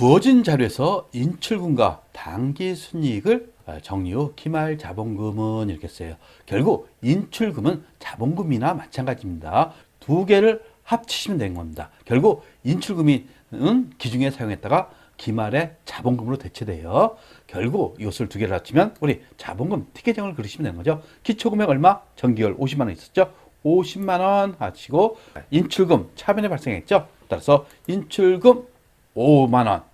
주어진 자료에서 인출금과 당기 순이익을 어, 정리 후 기말 자본금은 이렇게 써요. 결국 인출금은 자본금이나 마찬가지입니다. 두 개를 합치시면 되는 겁니다. 결국 인출금은 기중에 사용했다가 기말에 자본금으로 대체돼요. 결국 이것을 두 개를 합치면 우리 자본금 티켓형을 그리시면 되는 거죠. 기초금액 얼마? 전기열 50만 원 있었죠. 50만 원 하시고 인출금 차변에 발생했죠. 따라서 인출금 5만 원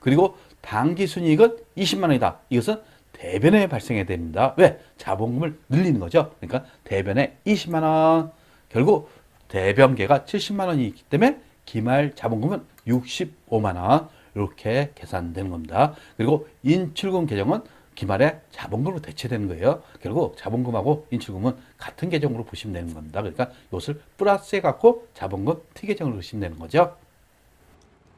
그리고 당기 순이익은 20만 원이다. 이것은 대변에 발생해야 됩니다. 왜? 자본금을 늘리는 거죠. 그러니까 대변에 20만 원. 결국 대변계가 70만 원이 있기 때문에 기말 자본금은 65만 원. 이렇게 계산되는 겁니다. 그리고 인출금 계정은 기말에 자본금으로 대체되는 거예요. 결국 자본금하고 인출금은 같은 계정으로 보시면 되는 겁니다. 그러니까 이것을 플러스해 갖고 자본금 T 계정으로 보시면 되는 거죠.